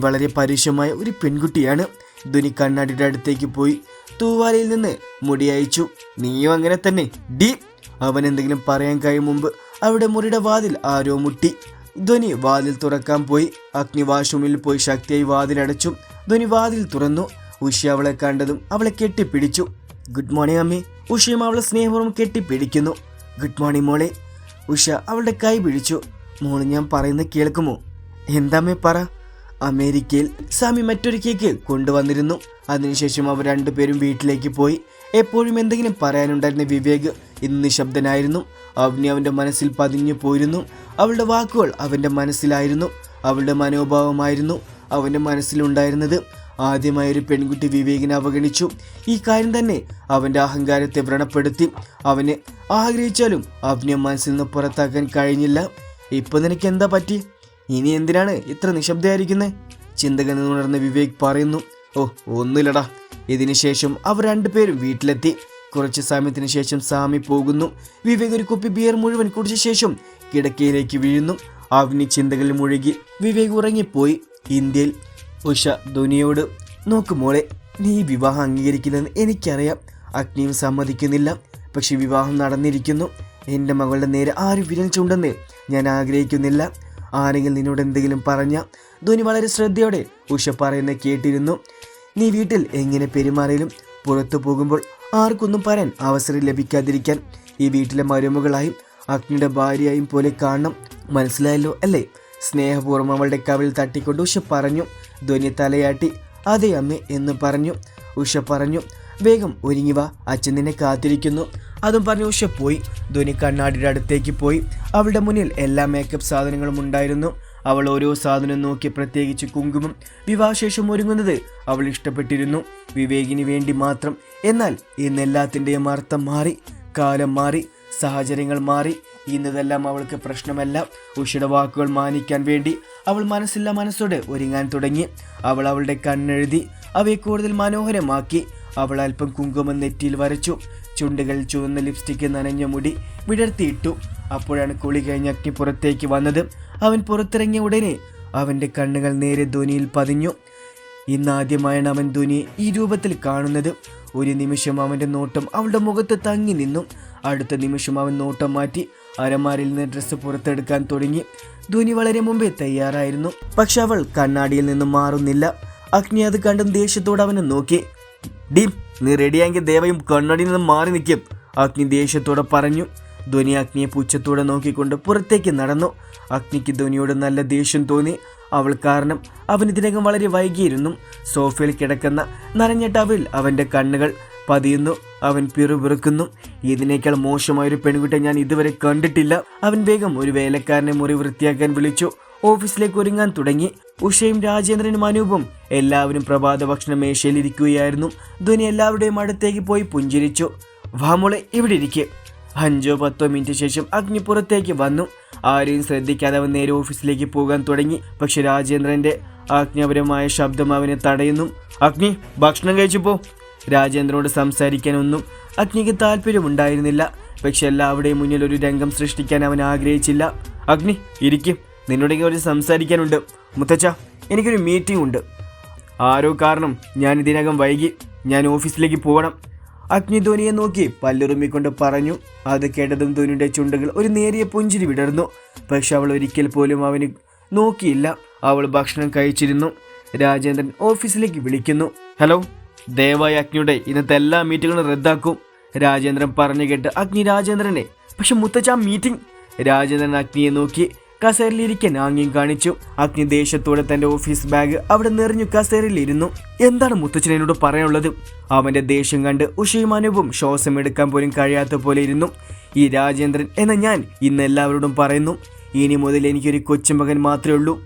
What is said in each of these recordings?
വളരെ പരുഷമായ ഒരു പെൺകുട്ടിയാണ്. ധുനി കണ്ണാടിയുടെ അടുത്തേക്ക് പോയി തൂവാലയിൽ നിന്ന് മുടി അയച്ചു. നീയും അങ്ങനെ തന്നെ. ഡി. അവൻ എന്തെങ്കിലും പറയാൻ കഴിയും മുമ്പ് അവിടെ മുറിയുടെ വാതിൽ ആരോ മുട്ടി. ധ്വനി വാതിൽ തുറക്കാൻ പോയി. അഗ്നി വാഷ്റൂമിൽ പോയി ശക്തിയായി വാതിലടച്ചു ധ്വനി വാതിൽ തുറന്നു. ഉഷ അവളെ കണ്ടതും അവളെ കെട്ടിപ്പിടിച്ചു. ഗുഡ് മോർണിംഗ് അമ്മേ. ഉഷയും അവളെ സ്നേഹപൂർവം കെട്ടിപ്പിടിക്കുന്നു. ഗുഡ് മോർണിംഗ് മോളെ. ഉഷ അവളുടെ കൈ പിടിച്ചു. മോൾ ഞാൻ പറയുന്നത് കേൾക്കുമോ? എന്താമ്മേ പറ. അമേരിക്കയിൽ സാമി മറ്റൊരു കേക്ക് കൊണ്ടുവന്നിരുന്നു. അതിനുശേഷം അവർ രണ്ടുപേരും വീട്ടിലേക്ക് പോയി. എപ്പോഴും എന്തെങ്കിലും പറയാനുണ്ടായിരുന്ന വിവേക് ഇന്ന് നിശബ്ദനായിരുന്നു. അവനി അവന്റെ മനസ്സിൽ പതിഞ്ഞു പോയിരുന്നു. അവളുടെ വാക്കുകൾ അവന്റെ മനസ്സിലായിരുന്നു. അവളുടെ മനോഭാവമായിരുന്നു അവന്റെ മനസ്സിലുണ്ടായിരുന്നത്. ആദ്യമായി ഒരു പെൺകുട്ടി വിവേകിനെ അവഗണിച്ചു. ഈ കാര്യം തന്നെ അവന്റെ അഹങ്കാരത്തെ വ്രണപ്പെടുത്തി. അവന് ആഗ്രഹിച്ചാലും അവനെ മനസ്സിൽ നിന്ന് പുറത്താക്കാൻ കഴിഞ്ഞില്ല. ഇപ്പൊ നിനക്ക് എന്താ പറ്റി? ഇനി എന്തിനാണ് ഇത്ര നിശബ്ദയായിരിക്കുന്നത് ചിന്തകളിൽ ഉണർന്ന വിവേക് പറയുന്നു ഓ ഒന്നുമില്ലടാ. ഇതിനുശേഷം അവർ രണ്ടുപേരും വീട്ടിലെത്തി. കുറച്ച് സമയത്തിന് ശേഷം സാമി പോകുന്നു. വിവേക് ഒരു കുപ്പി ബിയർ മുഴുവൻ കുടിച്ച ശേഷം കിടക്കയിലേക്ക് വീഴുന്നു. അവനി ചിന്തകളിൽ മുഴുകി. വിവേക് ഉറങ്ങിപ്പോയി. ഇന്ത്യയിൽ ഉഷ ധോനിയോട് നോക്ക് മോളെ നീ വിവാഹം അംഗീകരിക്കില്ലെന്ന് എനിക്കറിയാം. അഗ്നിയും സമ്മതിക്കുന്നില്ല. പക്ഷെ വിവാഹം നടന്നിരിക്കുന്നു. എന്റെ മകളുടെ നേരെ ആരും വിരൽ ചൂണ്ടെന്ന് ഞാൻ ആഗ്രഹിക്കുന്നില്ല. ആരെങ്കിലും നിന്നോട് എന്തെങ്കിലും പറഞ്ഞ ധോനി വളരെ ശ്രദ്ധയോടെ ഉഷ പറയുന്ന കേട്ടിരുന്നു. നീ വീട്ടിൽ എങ്ങനെ പെരുമാറിയാലും പുറത്തു പോകുമ്പോൾ ആർക്കൊന്നും പറയാൻ അവസരം ലഭിക്കാതിരിക്കാൻ ഈ വീട്ടിലെ മരുമകളായും അഗ്നിയുടെ ഭാര്യയായും പോലെ കാണണം. മനസ്സിലായല്ലോ അല്ലേ? സ്നേഹപൂർവം അവളുടെ കവിൽ തട്ടിക്കൊണ്ട് ഉഷ പറഞ്ഞു. ധ്വനി തലയാട്ടി അതെ അമ്മേ എന്ന് പറഞ്ഞു. ഉഷ പറഞ്ഞു വേഗം ഒരുങ്ങി വാ. അച്ഛൻ നിന്നെ കാത്തിരിക്കുന്നു. അതും പറഞ്ഞു ഉഷ പോയി. ധ്വനി കണ്ണാടിയുടെ അടുത്തേക്ക് പോയി. അവളുടെ മുന്നിൽ എല്ലാ മേക്കപ്പ് സാധനങ്ങളും ഉണ്ടായിരുന്നു. അവൾ ഓരോ സാധനം നോക്കി പ്രത്യേകിച്ച് കുങ്കുമം വിവാഹശേഷം ഒരുങ്ങുന്നത് അവൾ ഇഷ്ടപ്പെട്ടിരുന്നു. വിവേകിന് വേണ്ടി മാത്രം. എന്നാൽ ഇന്ന് എല്ലാത്തിന്റെയും അർത്ഥം മാറി കാലം മാറി സാഹചര്യങ്ങൾ മാറി. ഇന്നതെല്ലാം അവൾക്ക് പ്രശ്നമല്ല. ഉഷയുടെ വാക്കുകൾ മാനിക്കാൻ വേണ്ടി അവൾ മനസ്സില്ല മനസ്സോടെ ഒരുങ്ങാൻ തുടങ്ങി. അവൾ അവളുടെ കണ്ണെഴുതി അവയെ കൂടുതൽ മനോഹരമാക്കി. അവൾ അല്പം കുങ്കുമം നെറ്റിയിൽ വരച്ചു. ചുണ്ടുകൾ ചുവന്ന ലിപ്സ്റ്റിക്ക് നനഞ്ഞ മുടി വിടർത്തിയിട്ടു. അപ്പോഴാണ് കുളി കഴിഞ്ഞ അഗ്നി പുറത്തേക്ക് വന്നത്. അവൻ പുറത്തിറങ്ങിയ ഉടനെ അവന്റെ കണ്ണുകൾ നേരെ ധ്വനിയിൽ പതിഞ്ഞു. ഇന്നാദ്യമായാണ് അവൻ ധ്വനിയെ ഈ രൂപത്തിൽ കാണുന്നത്. ഒരു നിമിഷം അവന്റെ നോട്ടം അവളുടെ മുഖത്ത് തങ്ങി നിന്നു. അടുത്ത നിമിഷം അവൻ നോട്ടം മാറ്റി അരമാരിൽ നിന്ന് ഡ്രസ്സ് പുറത്തെടുക്കാൻ തുടങ്ങി. ധ്വനി വളരെ മുമ്പേ തയ്യാറായിരുന്നു. പക്ഷെ അവൾ കണ്ണാടിയിൽ നിന്ന് മാറുന്നില്ല. അഗ്നി അത് കണ്ടും ദേഷ്യത്തോടെ അവനെ നോക്കി. ഡീം നീ റെഡിയായെങ്കിൽ ദേവയും കണ്ണടിയിൽ നിന്ന് മാറി നിൽക്കും അഗ്നി ദേഷ്യത്തോടെ പറഞ്ഞു. ധ്വനി അഗ്നിയെ പുച്ഛത്തോടെ നോക്കിക്കൊണ്ട് പുറത്തേക്ക് നടന്നു. അഗ്നിക്ക് ധ്വനിയോട് നല്ല ദേഷ്യം തോന്നി. അവൾ കാരണം അവൻ ഇതിനകം വളരെ വൈകിയിരുന്നു. സോഫയിൽ കിടക്കുന്ന നനഞ്ഞ ടവിൽ അവന്റെ കണ്ണുകൾ പതിയുന്നു. അവൻ പിറുപിറുക്കുന്നു ഇതിനേക്കാൾ മോശമായൊരു പെൺകുട്ടിയെ ഞാൻ ഇതുവരെ കണ്ടിട്ടില്ല. അവൻ വേഗം ഒരു വേലക്കാരനെ മുറി വൃത്തിയാക്കാൻ വിളിച്ചു. ഓഫീസിലേക്ക് ഒരുങ്ങാൻ തുടങ്ങി. ഉഷയും രാജേന്ദ്രനും അനൂപും എല്ലാവരും പ്രഭാത ഭക്ഷണ മേശയിലിരിക്കുകയായിരുന്നു. ധ്വനി എല്ലാവരുടെയും അടുത്തേക്ക് പോയി പുഞ്ചിരിച്ചു. വാമോളെ ഇവിടെ ഇരിക്കെ. അഞ്ചോ പത്തോ മിനിറ്റ് ശേഷം അഗ്നി പുറത്തേക്ക് വന്നു. ആരെയും ശ്രദ്ധിക്കാതെ അവൻ നേരെ ഓഫീസിലേക്ക് പോകാൻ തുടങ്ങി. പക്ഷെ രാജേന്ദ്രന്റെ ആജ്ഞാപരമായ ശബ്ദം അവനെ തടയുന്നു. അഗ്നി ഭക്ഷണം കഴിച്ചു പോ. രാജേന്ദ്രനോട് സംസാരിക്കാനൊന്നും അഗ്നിക്ക് താല്പര്യമുണ്ടായിരുന്നില്ല. പക്ഷെ എല്ലാവരുടെയും മുന്നിൽ ഒരു രംഗം സൃഷ്ടിക്കാൻ അവൻ ആഗ്രഹിച്ചില്ല. അഗ്നി ഇരിക്കും. നിന്നോടെങ്കിൽ ഒരു സംസാരിക്കാനുണ്ട്. മുത്തച്ഛ എനിക്കൊരു മീറ്റിംഗ് ഉണ്ട്. ആരോ കാരണം ഞാൻ ഇതിനകം വൈകി ഞാൻ ഓഫീസിലേക്ക് പോകണം. അഗ്നി ധോനിയെ നോക്കി പല്ലുറുമ്മിക്കൊണ്ട് പറഞ്ഞു. അത് കേട്ടതും ധോനിയുടെ ചുണ്ടുകൾ ഒരു നേരിയ പുഞ്ചിരി വിടർന്നു. പക്ഷെ അവൾ ഒരിക്കൽ പോലും അവന് നോക്കിയില്ല. അവൾ ഭക്ഷണം കഴിച്ചിരുന്നു. രാജേന്ദ്രൻ ഓഫീസിലേക്ക് വിളിക്കുന്നു. ഹലോ ദയവായി അഗ്നിയുടെ ഇന്നത്തെ എല്ലാ മീറ്റിങ്ങുകളും റദ്ദാക്കും. രാജേന്ദ്രൻ പറഞ്ഞു കേട്ട് അഗ്നി രാജേന്ദ്രനെ പക്ഷെ മുത്തച്ഛ മീറ്റിംഗ് രാജേന്ദ്രൻ അഗ്നിയെ നോക്കി കസേരയിലിരിക്കാൻ ആംഗ്യം കാണിച്ചു. അഗ്നി ദേഷ്യത്തോടെ തന്റെ ഓഫീസ് ബാഗ് അവിടെ നിറഞ്ഞു കസേരയിലിരുന്നു. എന്താണ് മുത്തച്ഛനോട് പറയാനുള്ളത്? അവന്റെ ദേഷ്യം കണ്ട് ഉഷയും അനുവും ശ്വാസം എടുക്കാൻ പോലും കഴിയാത്ത പോലെ ഇരുന്നു. ഈ രാജേന്ദ്രൻ എന്ന ഞാൻ ഇന്ന് എല്ലാവരോടും പറയുന്നു ഇനി മുതൽ എനിക്കൊരു കൊച്ചുമകൻ മാത്രമേ ഉള്ളൂ.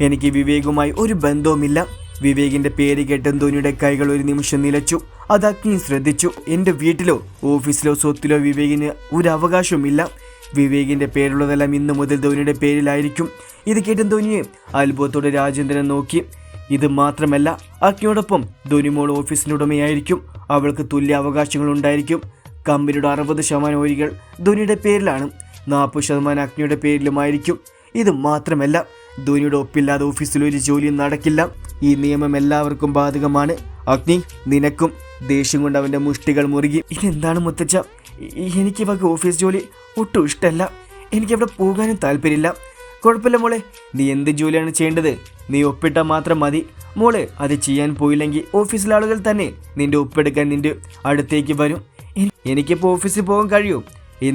എനിക്ക് വിവേകുമായി ഒരു ബന്ധവുമില്ല. വിവേകിന്റെ പേര് കേട്ട് ധോനിയുടെ കൈകൾ ഒരു നിമിഷം നിലച്ചു. അത് അഗ്നി ശ്രദ്ധിച്ചു. എന്റെ വീട്ടിലോ ഓഫീസിലോ സ്വത്തിലോ വിവേകിന് ഒരു അവകാശവുമില്ല. വിവേകിന്റെ പേരുള്ളതെല്ലാം ഇന്നു മുതൽ ധോനിയുടെ പേരിലായിരിക്കും. ഇത് കേട്ടും ധോനിയെ അത്ഭുതത്തോടെ രാജേന്ദ്രൻ നോക്കി. ഇത് മാത്രമല്ല അഗ്നിയോടൊപ്പം ധോനിമോൾ ഓഫീസിന്റെ ഉടമയായിരിക്കും അവൾക്ക് തുല്യ അവകാശങ്ങൾ ഉണ്ടായിരിക്കും. കമ്പനിയുടെ അറുപത് ശതമാനം ഓരികൾ ധോനിയുടെ പേരിലാണ്. നാൽപ്പത് ശതമാനം അഗ്നിയുടെ പേരിലുമായിരിക്കും. ഇത് മാത്രമല്ല ധോനിയുടെ ഒപ്പില്ലാതെ ഓഫീസിൽ ഒരു ജോലിയും നടക്കില്ല. ഈ നിയമം എല്ലാവർക്കും ബാധകമാണ്. അഗ്നി നിനക്കും ദേഷ്യം കൊണ്ട് അവന്റെ മുഷ്ടികൾ മുറുകി ഇതെന്താണ് മുത്തച്ഛ? എനിക്ക് ഇവക്ക് ഓഫീസ് ജോലി ഒട്ടും ഇഷ്ടമല്ല എനിക്ക് അവിടെ പോകാനും താല്പര്യമില്ല. കുഴപ്പമില്ല മോളെ. നീ എന്ത് ജോലിയാണ് ചെയ്യേണ്ടത്? നീ ഒപ്പിട്ടാൽ മാത്രം മതി. മോളെ അത് ചെയ്യാൻ പോയില്ലെങ്കിൽ ഓഫീസിലെ ആളുകൾ തന്നെ നിന്റെ ഒപ്പെടുക്കാൻ നിന്റെ അടുത്തേക്ക് വരും. എനി- എനിക്കിപ്പോൾ ഓഫീസിൽ പോകാൻ കഴിയും.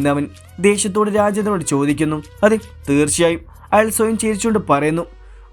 അവൻ ദേഷ്യത്തോട് രാജേന്ദ്രനോട് ചോദിക്കുന്നു. അതെ തീർച്ചയായും. അയാൾ സ്വയം ചിരിച്ചുകൊണ്ട് പറയുന്നു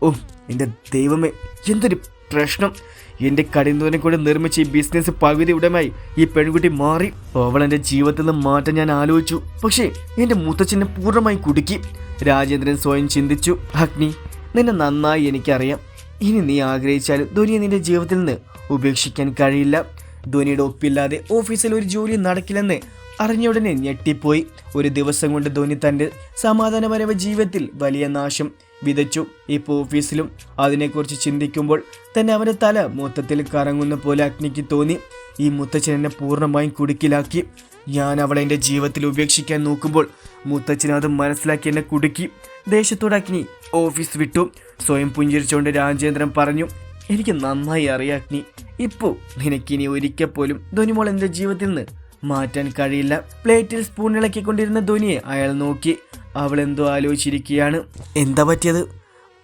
ഓ എന്റെ ദൈവമേ എന്തൊരു പ്രശ്നം. എന്റെ കടിന്തോനെ കൂടി നിർമ്മിച്ച ഈ ബിസിനസ് പകുതി ഉടമായി ഈ പെൺകുട്ടി മാറി. അവൾ എന്റെ ജീവിതത്തിൽ നിന്ന് മാറ്റം ഞാൻ ആലോചിച്ചു. പക്ഷേ എന്റെ മുത്തച്ഛനെ പൂർണമായി കുടുക്കി. രാജേന്ദ്രൻ സ്വയം ചിന്തിച്ചു അഗ്നി നിന്നെ നന്നായി എനിക്കറിയാം. ഇനി നീ ആഗ്രഹിച്ചാലും ധോനിയെ നിന്റെ ജീവിതത്തിൽ നിന്ന് ഉപേക്ഷിക്കാൻ കഴിയില്ല. ധോനിയുടെ ഒപ്പില്ലാതെ ഓഫീസിൽ ഒരു ജോലി നടക്കില്ലെന്ന് അറിഞ്ഞ ഉടനെ ഞെട്ടിപ്പോയി. ഒരു ദിവസം കൊണ്ട് ധോനി തന്റെ സമാധാനപരമായ ജീവിതത്തിൽ വലിയ നാശം. വിതച്ചു. ഇപ്പോൾ ഓഫീസിലും അതിനെക്കുറിച്ച് ചിന്തിക്കുമ്പോൾ തന്നെ അവന്റെ തല മൊത്തത്തിൽ കറങ്ങുന്ന പോലെ അഗ്നിക്ക് തോന്നി. ഈ മുത്തച്ഛൻ എന്നെ പൂർണമായും കുടുക്കിലാക്കി. ഞാൻ അവളെ എന്റെ ജീവിതത്തിൽ ഉപേക്ഷിക്കാൻ നോക്കുമ്പോൾ മുത്തച്ഛൻ അത് മനസ്സിലാക്കി എന്നെ കുടുക്കി. ദേഷ്യത്തോടെ അഗ്നി ഓഫീസ് വിട്ടു. സ്വയം പുഞ്ചിരിച്ചുകൊണ്ട് രാജേന്ദ്രൻ പറഞ്ഞു എനിക്ക് നന്നായി അറിയാം അഗ്നി. ഇപ്പോൾ നിനക്കിനി ഒരിക്കൽ പോലും ധോനിമോൾ എന്റെ ജീവിതത്തിൽ നിന്ന് മാറ്റാൻ കഴിയില്ല. പ്ലേറ്റിൽ സ്പൂൺ ഇളക്കിക്കൊണ്ടിരുന്ന ധോനിയെ അയാൾ നോക്കി. അവൾ എന്തോ ആലോചിച്ചിരിക്കുകയാണ്. എന്താ പറ്റിയത്?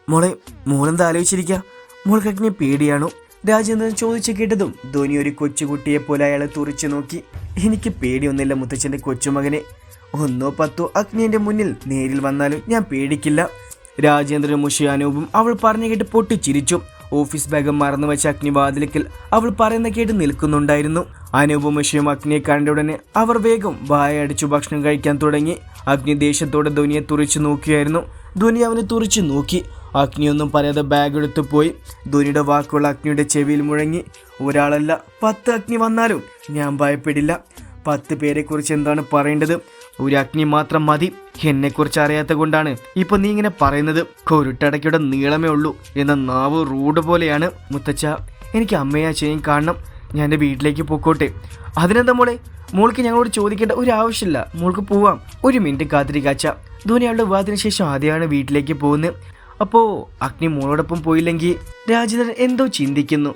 മോളെ മോളെന്താ ആലോചിച്ചിരിക്കുക മോൾക്ക് അഗ്നി പേടിയാണോ? രാജേന്ദ്രൻ ചോദിച്ചു കേട്ടതും ധോനി ഒരു കൊച്ചുകുട്ടിയെ പോലെ അയാളെ തുറിച്ചു നോക്കി. എനിക്ക് പേടിയൊന്നുമില്ല മുത്തച്ഛന്റെ കൊച്ചുമകനെ. ഒന്നോ പത്തോ അഗ്നിന്റെ മുന്നിൽ നേരിൽ വന്നാലും ഞാൻ പേടിക്കില്ല. രാജേന്ദ്രൻ മുഷിയാനൂപും അവൾ പറഞ്ഞു കേട്ട് പൊട്ടിച്ചിരിച്ചു. ഓഫീസ് ബാഗം മറന്നു വെച്ച അഗ്നി വാതിലിക്കൽ അവൾ പറയുന്ന കേട്ട് നിൽക്കുന്നുണ്ടായിരുന്നു. അനൂപും മുഷിയും അഗ്നിയെ കണ്ട ഉടനെ അവർ വേഗം വായ അടിച്ചു ഭക്ഷണം കഴിക്കാൻ തുടങ്ങി. അഗ്നി ദേഷ്യത്തോടെ ധോനിയെ തുറച്ചു നോക്കിയായിരുന്നു. ധോനി അവനെ തുറച്ചു നോക്കി. അഗ്നിയൊന്നും പറയാതെ ബാഗ് എടുത്തു പോയി. ധോനിയുടെ വാക്കുകൾ അഗ്നിയുടെ ചെവിയിൽ മുഴങ്ങി. ഒരാളല്ല പത്ത് അഗ്നി വന്നാലും ഞാൻ ഭയപ്പെടില്ല. പത്ത് പേരെക്കുറിച്ച് എന്താണ് പറയേണ്ടത്? ഒരു അഗ്നി മാത്രം മതി. എന്നെക്കുറിച്ച് അറിയാത്ത കൊണ്ടാണ് ഇപ്പൊ നീ ഇങ്ങനെ പറയുന്നത്. കൊരുട്ടടയ്ക്കയുടെ നീളമേ ഉള്ളൂ. എന്ന നാവ് റൂഡ് പോലെയാണ്. മുത്തച്ഛ എനിക്ക് അമ്മയെ ചെയ്യും കാണണം. ഞാൻ എന്റെ വീട്ടിലേക്ക് പൊക്കോട്ടെ. അതിനെന്താ മോളെ? മോൾക്ക് ഞങ്ങളോട് ചോദിക്കേണ്ട ഒരു ആവശ്യമില്ല. മോൾക്ക് പോവാം. ഒരു മിനിറ്റ് കാത്തിരിക്കാച്ച. ധോനിയാളുടെ വിവാഹത്തിന് ശേഷം ആദ്യമാണ് വീട്ടിലേക്ക് പോകുന്നത്. അപ്പോ അഗ്നി മോളോടൊപ്പം പോയില്ലെങ്കിൽ രാജേന്ദ്രൻ എന്തോ ചിന്തിക്കുന്നു.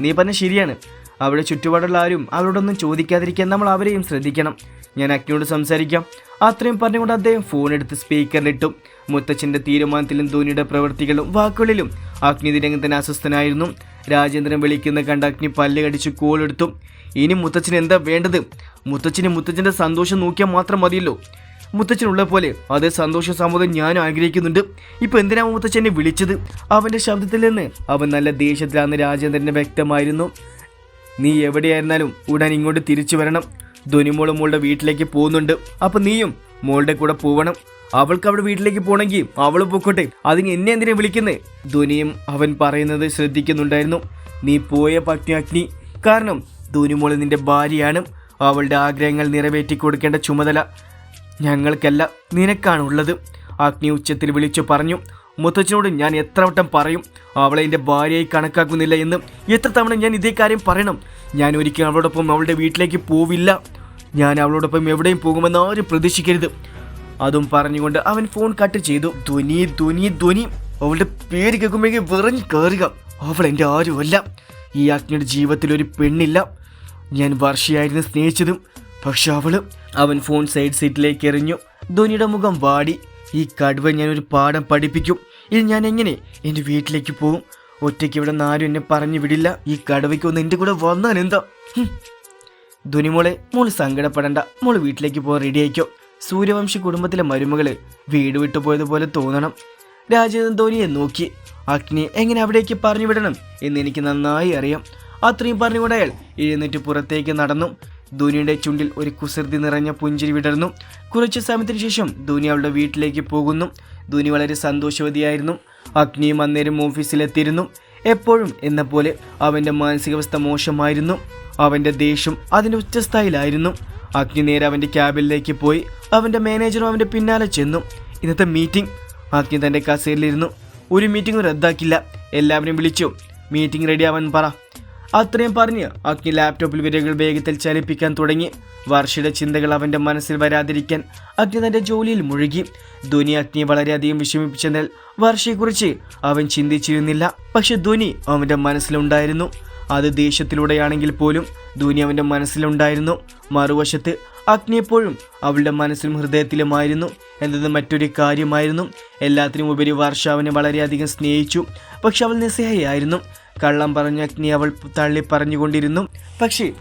നീ പറഞ്ഞ ശരിയാണ്. അവിടെ ചുറ്റുപാടുള്ള ആരും അവരോടൊന്നും ചോദിക്കാതിരിക്കാൻ നമ്മൾ അവരെയും ശ്രദ്ധിക്കണം. ഞാൻ അഗ്നിയോട് സംസാരിക്കാം. അത്രയും പറഞ്ഞുകൊണ്ട് അദ്ദേഹം ഫോൺ എടുത്ത് സ്പീക്കറിലിട്ടു മുത്തച്ഛന്റെ തീരുമാനത്തിലും ധോനിയുടെ പ്രവൃത്തികളും വാക്കുകളിലും അഗ്നി തന്നെ അസ്വസ്ഥനായിരുന്നു. രാജേന്ദ്രൻ വിളിക്കുന്ന കണ്ട അഗ്നി പല്ല് കടിച്ച് ഇനി മുത്തച്ഛന് എന്താ വേണ്ടത്? മുത്തച്ഛന് മുത്തച്ഛന്റെ സന്തോഷം നോക്കിയാൽ മാത്രം മതിയല്ലോ. മുത്തച്ഛനുള്ള പോലെ അതേ സന്തോഷ സമ്മതം ഞാൻ ആഗ്രഹിക്കുന്നുണ്ട്. ഇപ്പൊ എന്തിനാ മുത്തച്ഛൻ എന്നെ വിളിച്ചത്? അവന്റെ ശബ്ദത്തിൽ നിന്ന്. അവൻ നല്ല ദേഷ്യത്തിലാണെന്ന് രാജേന്ദ്രന് വ്യക്തമായിരുന്നു. നീ എവിടെയായിരുന്നാലും ഉടൻ ഇങ്ങോട്ട് തിരിച്ചു വരണം. ധനുമോളും മോളുടെ വീട്ടിലേക്ക് പോകുന്നുണ്ട്. അപ്പൊ നീയും മോളുടെ കൂടെ പോവണം. അവൾക്ക് അവിടെ വീട്ടിലേക്ക് പോകണമെങ്കിൽ അവൾ പൊക്കോട്ടെ. അതിന് എന്നെ എന്തിനാ വിളിക്കുന്നേ? ധോനിയും അവൻ പറയുന്നത് ശ്രദ്ധിക്കുന്നുണ്ടായിരുന്നു. നീ പോയ പത്നി കാരണം കാരണം ധോനിമോൾ നിന്റെ ഭാര്യയാണ്. അവളുടെ ആഗ്രഹങ്ങൾ നിറവേറ്റി കൊടുക്കേണ്ട ചുമതല ഞങ്ങൾക്കല്ല നിനക്കാണുള്ളത്. അഗ്നി ഉച്ചത്തിൽ വിളിച്ചു പറഞ്ഞു മുത്തച്ഛനോട് ഞാൻ എത്ര വട്ടം പറയും അവളെ എന്റെ ഭാര്യയായി കണക്കാക്കുന്നില്ല എന്ന്. എത്ര തവണ ഞാൻ ഇതേ കാര്യം പറയണം? ഞാൻ ഒരിക്കലും അവളോടൊപ്പം അവളുടെ വീട്ടിലേക്ക് പോവില്ല. ഞാൻ അവളോടൊപ്പം എവിടെയും പോകുമെന്ന് ആരും പ്രതീക്ഷിക്കരുത്. അതും പറഞ്ഞുകൊണ്ട് അവൻ ഫോൺ കട്ട് ചെയ്തു. ധ്വനി ധ്വനി ധ്വനി അവളുടെ പേര് കേൾക്കുമ്പോഴേക്കും വിറഞ്ഞു കയറുക അവൾ എന്റെ ആരുമല്ല. ഈ അഗ്നിയുടെ ജീവിതത്തിൽ ഒരു പെണ്ണില്ല. ഞാൻ വർഷയായിരുന്നു സ്നേഹിച്ചതും. പക്ഷെ അവൾ അവൻ ഫോൺ സൈഡ് സീറ്റിലേക്ക് എറിഞ്ഞു. ധോനിയുടെ മുഖം വാടി. ഈ കടുവ ഞാൻ ഒരു പാഠം പഠിപ്പിക്കും. ഇനി ഞാൻ എങ്ങനെ എന്റെ വീട്ടിലേക്ക് പോകും? ഒറ്റയ്ക്ക് ഇവിടെ ആരും എന്നെ പറഞ്ഞു വിടില്ല. ഈ കടുവയ്ക്ക് ഒന്ന് എന്റെ കൂടെ വന്നാൽ എന്താ? ഹും. ധുനിമോളെ മോൾ സങ്കടപ്പെടണ്ട. മോൾ വീട്ടിലേക്ക് പോകാൻ റെഡി ആയിക്കോ. സൂര്യവംശി കുടുംബത്തിലെ മരുമകൾ വീട് വിട്ടുപോയതുപോലെ തോന്നണം. രാജേന്ദ്രൻ ധോനിയെ നോക്കി അഗ്നി എങ്ങനെ അവിടേക്ക് പറഞ്ഞു വിടണം എന്ന് എനിക്ക് നന്നായി അറിയാം. അത്രയും പറഞ്ഞുകൊണ്ട് അയാൾ എഴുന്നേറ്റ് പുറത്തേക്ക് നടന്നു. ധോനിയുടെ ചുണ്ടിൽ ഒരു കുസൃതി നിറഞ്ഞ പുഞ്ചിരി വിടർന്നു. കുറച്ചു സമയത്തിന് ശേഷം ധോനി അവളുടെ വീട്ടിലേക്ക് പോകുന്നു. ധോനി വളരെ സന്തോഷവതിയായിരുന്നു. അഗ്നിയും അന്നേരം ഓഫീസിലെത്തിയിരുന്നു. എപ്പോഴും എന്ന പോലെ അവന്റെ മാനസികാവസ്ഥ മോശമായിരുന്നു. അവന്റെ ദേഷ്യം അതിന്റെ ഉച്ചസ്ഥായിലായിരുന്നു അഗ്നി നേരെ അവന്റെ പോയി അവന്റെ മാനേജറും അവന്റെ പിന്നാലെ ചെന്നു. ഇന്നത്തെ മീറ്റിംഗ്. അഗ്നി തന്റെ കസേരയിലിരുന്നു. ഒരു മീറ്റിംഗ് റദ്ദാക്കില്ല. എല്ലാവരെയും വിളിച്ചു. മീറ്റിംഗ് റെഡി ആവാൻ പറ. അത്രയും പറഞ്ഞ് അഗ്നി ലാപ്ടോപ്പിൽ വിരകൾ വേഗത്തിൽ ചലിപ്പിക്കാൻ തുടങ്ങി. വർഷയുടെ ചിന്തകൾ അവന്റെ മനസ്സിൽ വരാതിരിക്കാൻ അഗ്നി തന്റെ ജോലിയിൽ മുഴുകി. ധോനി അഗ്നിയെ വളരെയധികം വിഷമിപ്പിച്ചെന്നാൽ വർഷയെക്കുറിച്ച് അവൻ ചിന്തിച്ചിരുന്നില്ല. പക്ഷെ ധോനി അവന്റെ മനസ്സിലുണ്ടായിരുന്നു. അത് ദേഷ്യത്തിലൂടെയാണെങ്കിൽ പോലും ധോനി അവന്റെ മനസ്സിലുണ്ടായിരുന്നു. മറുവശത്ത് അഗ്നി എപ്പോഴും അവളുടെ മനസ്സിലും ഹൃദയത്തിലുമായിരുന്നു. എന്നത് മറ്റൊരു കാര്യമായിരുന്നു. എല്ലാത്തിനും ഉപരി വർഷ അവനെ വളരെയധികം സ്നേഹിച്ചു. പക്ഷെ അവൾ നിസ്സഹായായിരുന്നു കള്ളം പറഞ്ഞ അഗ്നി അവൾ തള്ളി പറഞ്ഞുകൊണ്ടിരുന്നു. പക്ഷേ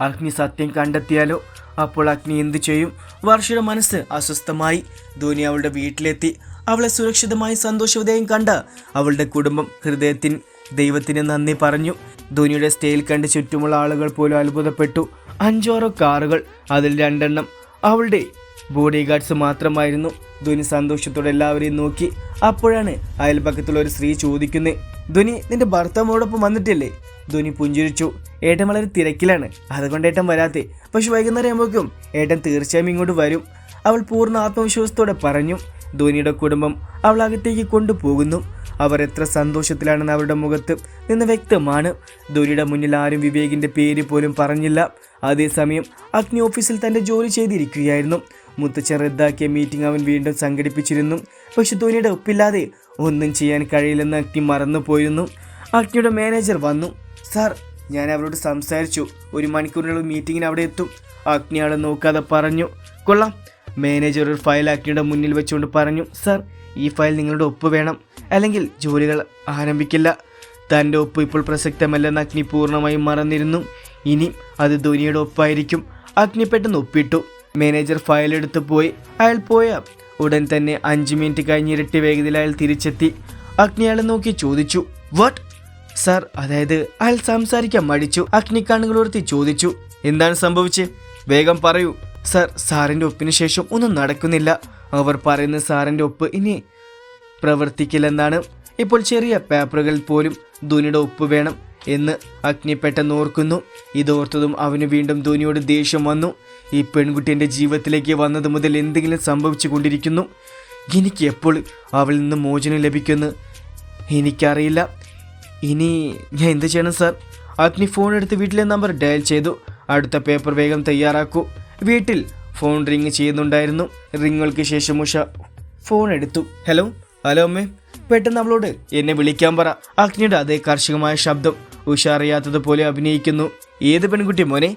അഗ്നി സത്യം കണ്ടെത്തിയാലോ? അപ്പോൾ അഗ്നി എന്തു ചെയ്യും? വർഷയുടെ മനസ്സ് അസ്വസ്ഥമായി. ധോനി അവളുടെ വീട്ടിലെത്തി. അവളെ സുരക്ഷിതമായി സന്തോഷവതയും കണ്ട അവളുടെ കുടുംബം ഹൃദയത്തിന് ദൈവത്തിന് നന്ദി പറഞ്ഞു. ധോനിയുടെ സ്റ്റേയിൽ കണ്ട് ചുറ്റുമുള്ള ആളുകൾ പോലും അത്ഭുതപ്പെട്ടു. അഞ്ചോറോ കാറുകൾ അതിൽ രണ്ടെണ്ണം അവളുടെ ബോഡി ഗാർഡ്സ് മാത്രമായിരുന്നു. ധോനി സന്തോഷത്തോടെ എല്ലാവരെയും നോക്കി. അപ്പോഴാണ് അയൽപക്കത്തുള്ള ഒരു സ്ത്രീ ചോദിക്കുന്നത് ധോനി നിന്റെ ഭർത്താവോടൊപ്പം വന്നിട്ടില്ലേ? ധോനി പുഞ്ചിരിച്ചു. ഏട്ടൻ വളരെ തിരക്കിലാണ്. അതുകൊണ്ട് ഏട്ടൻ വരാത്തെ. പക്ഷെ വൈകുന്നേരം ആകുമ്പോഴേക്കും ഏട്ടൻ തീർച്ചയായും ഇങ്ങോട്ട് വരും. അവൾ പൂർണ ആത്മവിശ്വാസത്തോടെ പറഞ്ഞു. ധോനിയുടെ കുടുംബം അവൾ അകത്തേക്ക് കൊണ്ടുപോകുന്നു. അവർ എത്ര സന്തോഷത്തിലാണെന്ന് അവരുടെ മുഖത്ത് നിന്ന് വ്യക്തമാണ്. ദുരിയുടെ മുന്നിൽ ആരും വിവേകിന്റെ പേര് പോലും പറഞ്ഞില്ല. അതേസമയം അഗ്നി ഓഫീസിൽ തന്റെ ജോലി ചെയ്തിരിക്കുകയായിരുന്നു. മുത്തച്ഛൻ റദ്ദാക്കിയ മീറ്റിംഗ് അവൻ വീണ്ടും സംഘടിപ്പിച്ചിരുന്നു. പക്ഷെ ധോനിയുടെ ഒപ്പില്ലാതെ ഒന്നും ചെയ്യാൻ കഴിയില്ലെന്ന് അഗ്നി മറന്നുപോയിരുന്നു. അഗ്നിയുടെ മാനേജർ വന്നു. സാർ ഞാൻ അവരോട് സംസാരിച്ചു. ഒരു മണിക്കൂറിനുള്ള മീറ്റിങ്ങിന് അവിടെ എത്തും. അഗ്നി അവിടെ നോക്കാതെ പറഞ്ഞു. കൊള്ളാം. മാനേജർ ഒരു ഫയൽ അഗ്നിയുടെ മുന്നിൽ വെച്ചുകൊണ്ട് പറഞ്ഞു. സാർ ഈ ഫയൽ നിങ്ങളുടെ ഒപ്പ് വേണം അല്ലെങ്കിൽ ജോലികൾ ആരംഭിക്കില്ല. തന്റെ ഒപ്പ് ഇപ്പോൾ പ്രസക്തമല്ലെന്ന് അഗ്നി പൂർണമായും മറന്നിരുന്നു. ഇനി അത് ധോനിയുടെ ഒപ്പായിരിക്കും. അഗ്നി പെട്ടെന്ന് ഒപ്പിട്ടു. മാനേജർ ഫയൽ എടുത്ത് പോയി. അയാൾ പോയ ഉടൻ തന്നെ അഞ്ച് മിനിറ്റ് കഴിഞ്ഞ് ഇരട്ടി വേഗതയിൽ അയാൾ തിരിച്ചെത്തി. അഗ്നി അയാളെ നോക്കി ചോദിച്ചു വാട്ട് സാർ അതായത് അയാൾ സംസാരിക്കാൻ മടിച്ചു. അഗ്നി കണ്ണുകളോർത്തി ചോദിച്ചു എന്താണ് സംഭവിച്ചത് വേഗം പറയൂ. സാർ സാറിന്റെ ഒപ്പിന് ശേഷം ഒന്നും നടക്കുന്നില്ല. അവർ പറയുന്ന സാറിന്റെ ഒപ്പ് ഇനി പ്രവർത്തിക്കില്ലെന്നാണ്. ഇപ്പോൾ ചെറിയ പേപ്പറുകൾ പോലും ധോനിയുടെ ഒപ്പ് വേണം എന്ന് അഗ്നി പെട്ടെന്ന് ഓർക്കുന്നു. ഇതോർത്തതും അവന് വീണ്ടും ധോനിയോട് ദേഷ്യം വന്നു. ഈ പെൺകുട്ടി എന്റെ ജീവിതത്തിലേക്ക് വന്നത് മുതൽ എന്തെങ്കിലും സംഭവിച്ചു കൊണ്ടിരിക്കുന്നു. എനിക്ക് എപ്പോൾ അവളിൽ നിന്ന് മോചനം ലഭിക്കുന്നു? എനിക്കറിയില്ല. ഇനി ഞാൻ എന്ത് ചെയ്യണം സാർ? അഗ്നി ഫോൺ എടുത്ത് വീട്ടിലെ നമ്പർ ഡയൽ ചെയ്തു. അടുത്ത പേപ്പർ വേഗം തയ്യാറാക്കൂ. വീട്ടിൽ ഫോൺ റിങ് ചെയ്യുന്നുണ്ടായിരുന്നു. റിങ്ങുകൾക്ക് ശേഷം ഉഷ ഫോൺ എടുത്തു. ഹലോ ഹലോ അമ്മേ പെട്ടെന്ന് അവളോട് എന്നെ വിളിക്കാൻ പറ. അഗ്നിയുടെ അതേ കർശകമായ ശബ്ദം ഉഷ അറിയാത്തതുപോലെ അഭിനയിക്കുന്നു. ഏത് പെൺകുട്ടി മോനെ?